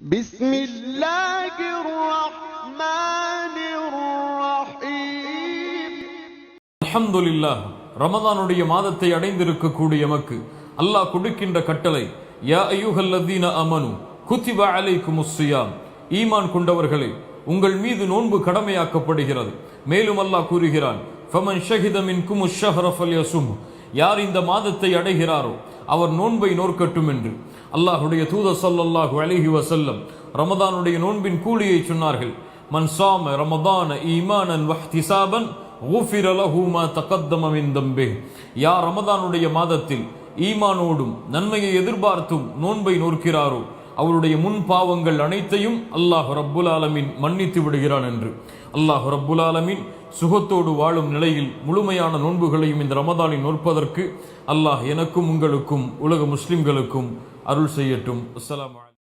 بسم الله الرحمن الرحيم அல்ஹம்துலில்லாஹ் ரமதானுடைய மாதத்தை அடைந்திருக்கக்கூடிய எமக்கு அல்லாஹ் கொடுக்கின்ற கட்டளை யா ஐயுஹல்லதீன அமனு குத்திப அலைக்குமுஸ் ஸியாம் ஈமான் கொண்டவர்களே உங்கள் மீது நோன்பு கடமையாக்கப்படுகிறது மேலும் அல்லாஹ் கூறுகிறான் ஃபமன் ஷஹித மின்கும் ஷஹர ஃபல்யசும் யார் இந்த மாதத்தை அடைகிறாரோ அவர் நோன்பை நோற்கட்டும் என்று அல்லாஹுடைய தூத சல்லாஹு அலிஹி வசல்லம் ரமதானுடைய நோன்பின் கூலியை சொன்னார்கள். மன்சாம ரமதான ஈமானன் வஹ்திசாபன் ஊஃபிரலஹூமா தகத்தமின் தம்பே. யா ரமதானுடைய மாதத்தில் ஈமானோடும் நன்மையை எதிர்பார்த்தும் நோன்பை நோக்கிறாரோ அவருடைய முன் பாவங்கள் அனைத்தையும் அல்லாஹ் ரப்புல் ஆலமின் மன்னித்து விடுகிறான் என்று. அல்லாஹ் ரப்புல் ஆலமின் சுகத்தோடு வாழும் நிலையில் முழுமையான நோன்புகளையும் இந்த ரமதானில் நோற்பதற்கு அல்லாஹ் எனக்கும் உங்களுக்கும் உலக முஸ்லிம்களுக்கும் அருள் செய்யட்டும். அஸ்லாம்